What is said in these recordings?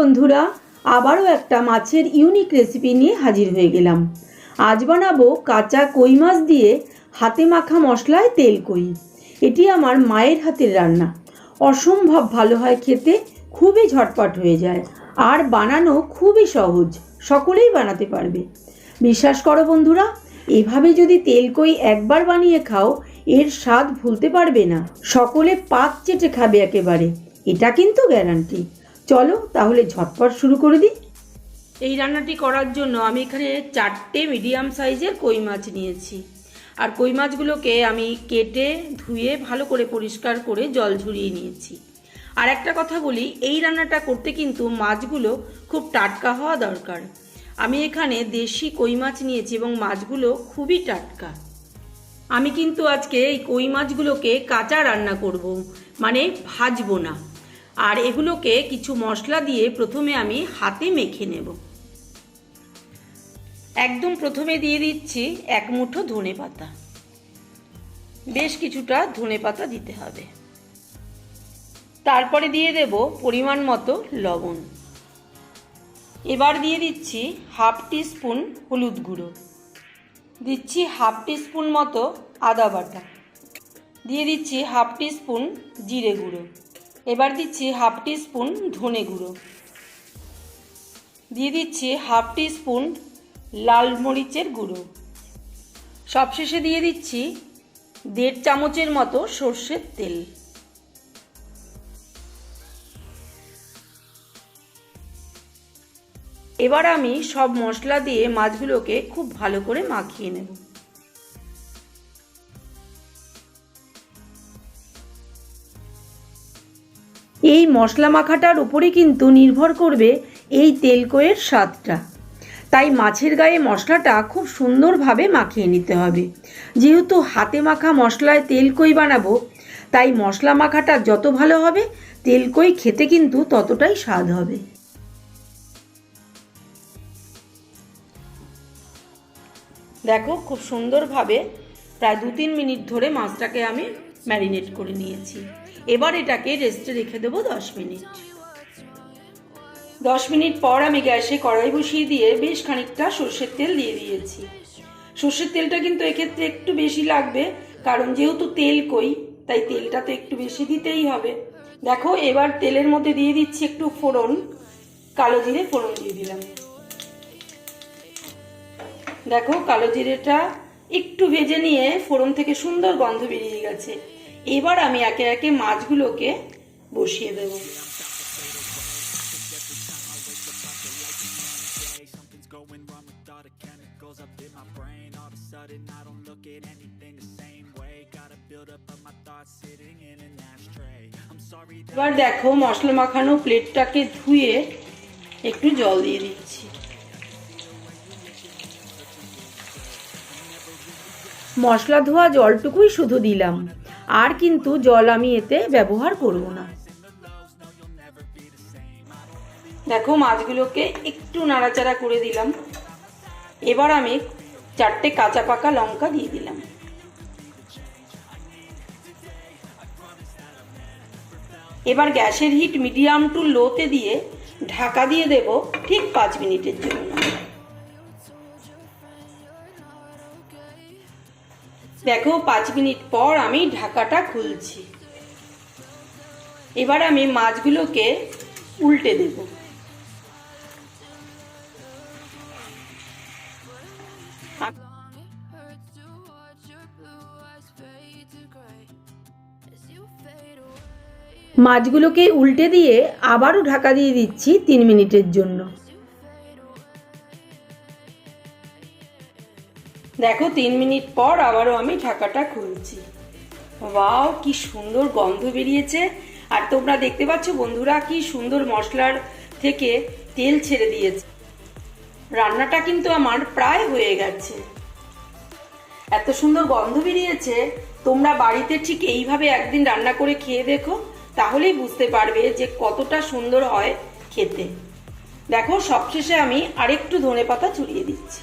বন্ধুরা, আবারও একটা মাছের ইউনিক রেসিপি নিয়ে হাজির হয়ে গেলাম। আজ বানাবো কাঁচা কই মাছ দিয়ে হাতে মাখা মশলায় তেল কই। এটি আমার মায়ের হাতের রান্না। অসম্ভব ভালো হয় খেতে, খুবই ঝটপট হয়ে যায়। আর বানানো খুবই সহজ, সকলেই বানাতে পারবে। বিশ্বাস করো বন্ধুরা, এভাবে যদি তেল কই একবার বানিয়ে খাও, এর স্বাদ ভুলতে পারবে না। সকলে পাত চেটে খাবে একেবারে, এটা কিন্তু গ্যারান্টি চলো তাহলে ঝটপট শুরু করে দিই। এই রান্নাটি করার জন্য আমি এখানে চারটে মিডিয়াম সাইজের কই মাছ নিয়েছি। আর কই মাছগুলোকে আমি কেটে, ধুয়ে ভালো করে পরিষ্কার করে জল ঝরিয়ে নিয়েছি। আর একটা কথা বলি, এই রান্নাটা করতে কিন্তু মাছগুলো খুব টাটকা হওয়া দরকার। আমি এখানে দেশি কই মাছ নিয়েছি এবং মাছগুলো খুবই টাটকা। আমি কিন্তু আজকে এই কই মাছগুলোকে কাঁচা রান্না করব মানে ভাজবো না। আর এগুলোকে কিছু মশলা দিয়ে প্রথমে আমি হাতে মেখে নেব। একদম প্রথমে দিয়ে দিচ্ছি এক মুঠো ধনে পাতা। বেশ কিছুটা ধনে পাতা দিতে হবে। তারপরে দিয়ে দেব পরিমাণ মতো লবণ। এবার দিয়ে দিচ্ছি হাফ টি স্পুন হলুদ গুঁড়ো। দিচ্ছি হাফ টি স্পুন মতো আদা বাটা। দিয়ে দিচ্ছি হাফ টি স্পুন জিরে গুঁড়ো। এবার দিচ্ছি হাফ টি স্পুন ধনে গুঁড়ো। দিয়ে দিচ্ছি হাফ টি স্পুন লাল মরিচের গুঁড়ো। সবশেষে দিয়ে দিচ্ছি দেড় চামচের মতো সর্ষের তেল। এবার আমি সব মশলা দিয়ে মাছগুলোকে খুব ভালো করে মাখিয়ে নেব। এই মশলা মাখাটার উপরে কিন্তু নির্ভর করবে এই তেলকোয়ের স্বাদটা। তাই মাছের গায়ে মশলাটা খুব সুন্দরভাবে মাখিয়ে নিতে হবে। যেহেতু হাতে মাখা মশলায় তেলকই বানাবো, তাই মশলা মাখাটা যত ভালো হবে তেলকই খেতে কিন্তু ততটাই স্বাদ হবে। দেখো খুব সুন্দরভাবে প্রায় দু তিন মিনিট ধরে মাছটাকে আমি ম্যারিনেট করে নিয়েছি। এবার এটাকে রেস্টে রেখে দেবো দশ মিনিট। দশ মিনিট পর আমি গ্যাসে কড়াই বসিয়ে দিয়ে বেশ খানিকটা সর্ষের তেল দিয়ে দিয়েছি। সর্ষের তেলটা কিন্তু এক্ষেত্রে একটু বেশি লাগবে, কারণ যেহেতু তেল কই, তাই তেলটা তো একটু বেশি দিতেই হবে। দেখো, এবার তেলের মধ্যে দিয়ে দিচ্ছি একটু ফোড়ন, কালো জিরে ফোড়ন দিয়ে দিলাম। দেখো, কালো জিরেটা একটু ভেজে নিয়ে ফোড়ন থেকে সুন্দর গন্ধ বেরিয়ে গেছে। এবার আমি একে একে মাছগুলোকে বসিয়ে দেব। এবার দেখো মশলা মাখানো প্লেটটাকে ধুয়ে একটু জল দিয়ে দিচ্ছি। মশলা ধোয়া জলটুকুই শুধু দিলাম। আর কিন্তু জল আমি এতে ব্যবহার করব না। দেখো, মাছগুলোকে একটু নাড়াচাড়া করে দিলাম। এবার আমি চারটে কাঁচা পাকা লঙ্কা দিয়ে দিলাম। এবার গ্যাসের হিট মিডিয়াম টু লোতে দিয়ে ঢাকা দিয়ে দেব ঠিক পাঁচ মিনিটের জন্য। দেখো, পাঁচ মিনিট পর আমি ঢাকাটা খুলছি এবার আমি মাছগুলোকে উল্টে দেব. মাছগুলোকে উল্টে দিয়ে আবারও ঢাকা দিয়ে দিচ্ছি তিন মিনিটের জন্য দেখো, তিন মিনিট পর আবারও আমি ঢাকাটা খুলছি। ওয়াও, কি সুন্দর গন্ধ বেরিয়েছে। আর তোমরা দেখতে পাচ্ছ বন্ধুরা, কি সুন্দর মশলার থেকে তেল ছেড়ে দিয়েছে। রান্নাটা কিন্তু আমার প্রায় হয়ে গেছে। এত সুন্দর গন্ধ বেরিয়েছে। তোমরা বাড়িতে ঠিক এইভাবে একদিন রান্না করে খেয়ে দেখো, তাহলেই বুঝতে পারবে যে কতটা সুন্দর হয় খেতে। দেখো, সবশেষে আমি আরেকটু ধনে পাতা চুরিয়ে দিচ্ছি।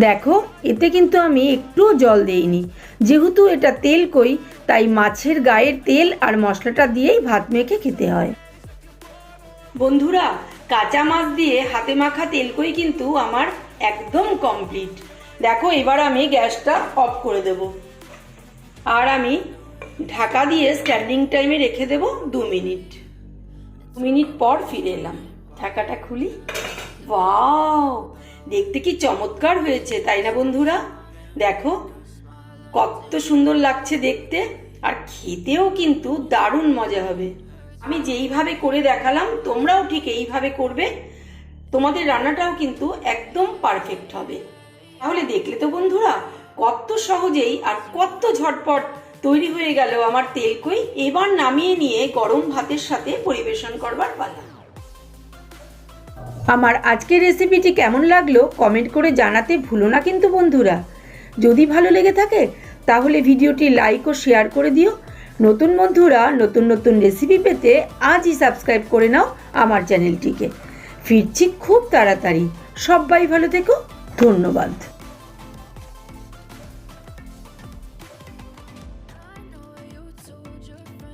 দেখো, এতে কিন্তু আমি একটুও জল দেইনি। যেহেতু এটা তেল কই, তাই মাছের গায়ের তেল আর মশলাটা দিয়েই ভাত মেখে খেতে হয়। বন্ধুরা, কাঁচা মাছ দিয়ে হাতে মাখা তেলকই কিন্তু আমার একদম কমপ্লিট। দেখো, এবার আমি গ্যাসটা অফ করে দেব। আর আমি ঢাকা দিয়ে স্ট্যান্ডিং টাইমে রেখে দেব দু মিনিট। দু মিনিট পর ফিরে এলাম। ঢাকাটা খুলি। ওয়াও! দেখতে কি চমৎকার হয়েছে, তাই না বন্ধুরা? দেখো, কত সুন্দর লাগছে দেখতে, আর খেতেও কিন্তু দারুণ মজা হবে। আমি যেইভাবে করে দেখালাম, তোমরাও ঠিক এইভাবে করবে। তোমাদের রান্নাটাও কিন্তু একদম পারফেক্ট হবে। তাহলে দেখলে তো বন্ধুরা, কত সহজেই আর কত ঝটপট তৈরি হয়ে গেল আমার তেলকই। এবার নামিয়ে নিয়ে গরম ভাতের সাথে পরিবেশন করবার পালা। আমার আজকের রেসিপিটি কেমন লাগল কমেন্ট করে জানাতে ভুলো না কিন্তু বন্ধুরা। যদি ভালো লেগে থাকে, তাহলে ভিডিওটি লাইক ও শেয়ার করে দিও। নতুন বন্ধুরা, নতুন নতুন রেসিপি পেতে আজই সাবস্ক্রাইব করে নাও আমার চ্যানেলটিকে ফিরছি খুব তাড়াতাড়ি। সবাই ভালো থেকো, ধন্যবাদ।